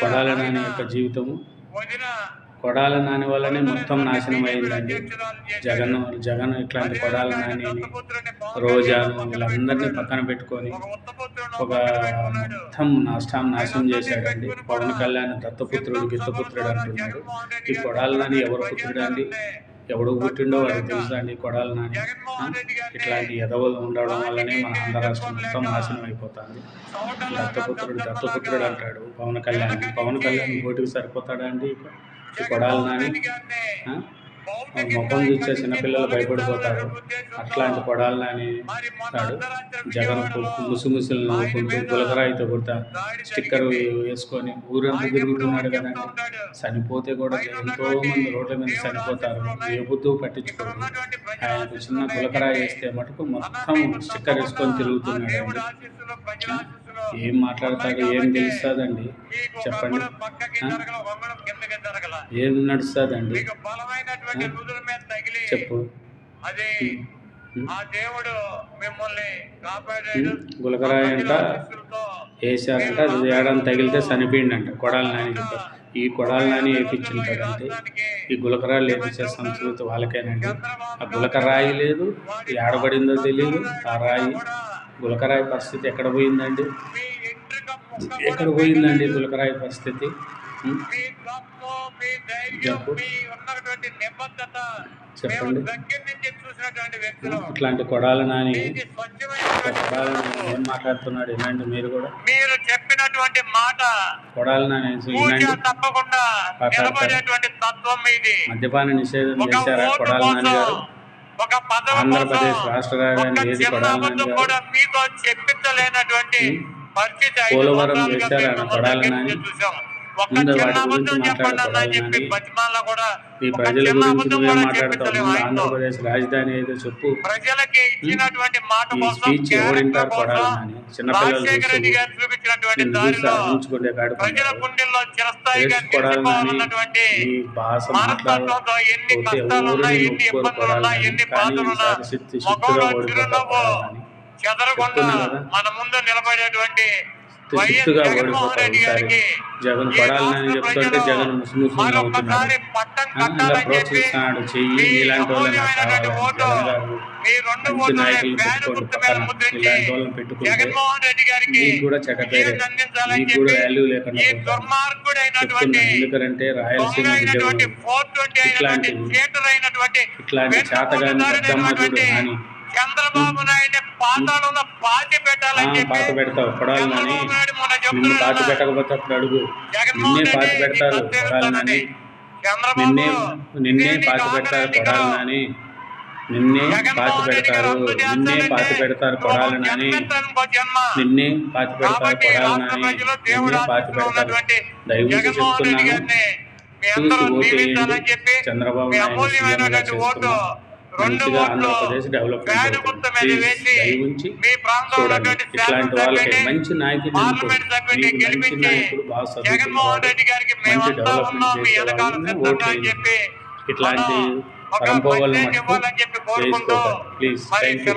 కొడాల నాని యొక్క జీవితము. కొడాల నాని వల్లనే మొత్తం నాశనం అయిందండి. జగన్ జగన్ ఇట్లాంటి కొడాల నాని రోజాను వీళ్ళందరినీ పక్కన పెట్టుకొని ఒక. మొత్తం నష్టం నాశనం చేశాడండి. పవన్ కళ్యాణ్ దత్తపుత్రుడు గిత్తపుత్రుడు అంటున్నాడు. ఈ కొడాల నాని ఎవరు పుత్రుడు అండి? ఎవడు పుట్టిండో వాడికి తెలుసా అండి కొడాల నాని? ఇట్లాంటి ఎదవలు ఉండడం వల్లనే మన ఆంధ్ర రాష్ట్రం మొత్తం నాశనం అయిపోతుంది. దత్తపుత్రుడు దత్తపుత్రుడు అంటాడు పవన్ కళ్యాణ్. పవన్ కళ్యాణ్ ఓటుకు సరిపోతాడా అండి? కొడాల నాని. ఆ? చూసే చిన్నపిల్లలు భయపడిపోతారు. అట్లాంటి కొడాల నాని తాడు జగన్ ముసుముసులు నవ్వుకుంటూ గులకరాయితో కొడతా స్టిక్కర్ వేసుకొని ఊరంతా తిరుగుతున్నాడు కదండి. చనిపోతే కూడా ఎంతో మంది రోడ్ల మీద చనిపోతారు. ఏ బుద్ధు పట్టించుకోరు ఆయనకు చిన్న గులకరాయి వేస్తే మటుకు మొత్తం స్టిక్కర్ వేసుకొని తిరుగుతున్నాడు ఏం మాట్లాడతాడు? ఏం తెలుస్తుందండి? చెప్పండి. ఏం నడుస్తుందండి? రుదుల మీద తగిలి అది. ఆ దేవుడు మిమ్మల్ని కాపాడాడు. వేసారంట అది ఏడాది తగిలితే చనిపోయిండంట కొడాల నాని ఈ కొడాల నాని వేపించుంటాడంటే ఈ గులకరాలు వేపించే సంస్కృతి వాళ్ళకేనండి. ఆ గులకరాయి లేదు ఏడబడిందో తెలియదు ఆ రాయి గులకరాయి పరిస్థితి ఎక్కడ పోయిందండి? ఎక్కడ పోయిందండి గులకరాయి పరిస్థితి? మీ మీ ధైర్యం, చెప్పు. మీ ఉన్నటువంటి నిబద్ధత చెప్పండి. మేము దగ్గర నుంచి చూసినటువంటి వ్యక్తులు ఇట్లాంటి కొడాల నాని ఇది స్వచ్ఛమైనటువంటి కొడాల నాని ఏం మాట్లాడుతున్నాడు వినండి మీరు కూడా మీరు చెప్పినటువంటి మాట కొడాల నాని పూజ వినండి తప్పకుండా. నిలబడేటువంటి తత్వం ఇది మద్యపాన నిషేధం ఒక చేశారా కొడాల నాని కోసం గారు ఒక ఆంధ్రప్రదేశ్ రాష్ట్ర రాజధాని ఏది కొడాల నాని కూడా మీతో చెప్పించలేనటువంటి? పరిస్థితి పోలవరం చేశారా మేము కొడాల దగ్గర నాని? నుంచి చూసాం. ముందు చిన్న అబద్ధం చెప్పండి అన్న చెప్పి. బతిమాల కూడా ఈ ఒక ప్రజల గురించి నువ్వేం మాట్లాడతావు. ఆంధ్రప్రదేశ్ రాజధాని ఏదో చెప్పు ప్రజలకి ఇచ్చినటువంటి మాట కోసం ఎవరింటారు చిన్నపిల్లలు దారిలో ప్రజల గుండెల్లో చిరస్థాయిగా నిలిచిపోవాలన్నటువంటి మనస్తత్వంతో ఎన్ని ఎన్ని కొడాలి ఎన్ని ముఖంలో చిరునవ్వు చెదరకుండా. మన ముందు నిలబడేటువంటి ఈసారి గారికి జగన్ రాష్ట్ర చెప్తుంటే జగన్ ముసుముసు నవ్వుతున్నాడు మరొకసారి పట్టం ఆ, ఇలా కట్టాలని చెప్పి ప్రోత్సహిస్తున్నాడు. చెయ్యి ఇలాంటి వాళ్ళని మంచి పెట్టుకోండి పక్కన ఇలాంటి వాళ్ళని పెట్టుకుంటే కూడా వాల్యూ లేకుండా ఎందుకంటే రాయలసీమ ఇట్లాంటి- ఇట్లాంటి చేతగాని చంద్రబాబు నాయుడు పాతాళంలో పాతి ఆ, పెట్టాలని చెప్పి పాత పెడతావు నాని నిన్ను పాత పెట్టకపోతే అప్పుడు అడుగు. నిన్నే పాత పెడతారు నాని. చంద్రబాబు నిన్నే నిన్నే పాత పెడతారు. నాని నిన్నే పాతి పెడతారు నిన్నే పాతి పెడతారు కొడాలి నాని. నిన్నే పాతి పెడతారు కొడాలి నాని నిన్నే పాతి పెడతారు. దయవుంచి చెప్తున్నాను. చూసి ఓటు చంద్రబాబు నాయుడు సీఎంగా మంచిగా ఆంధ్రప్రదేశ్ డెవలప్మెంట్ ప్రాంతంలో చూడండి. ఇట్లాంటి వాళ్ళకి మంచి నాయకుడు మంచి గెలిపించి నాయకుడు బాగా చదువుకున్న జగన్మోహన్ వాడు, రెడ్డి గారికి మంచి డెవలప్మెంట్ ఉన్నాం మీ చేసే వెనకాల వాళ్ళని సిద్ధంగా ఓటు అని చెప్పి ఇట్లాంటి మెసేజ్ మటుకు చేసుకోకండి. Please thank you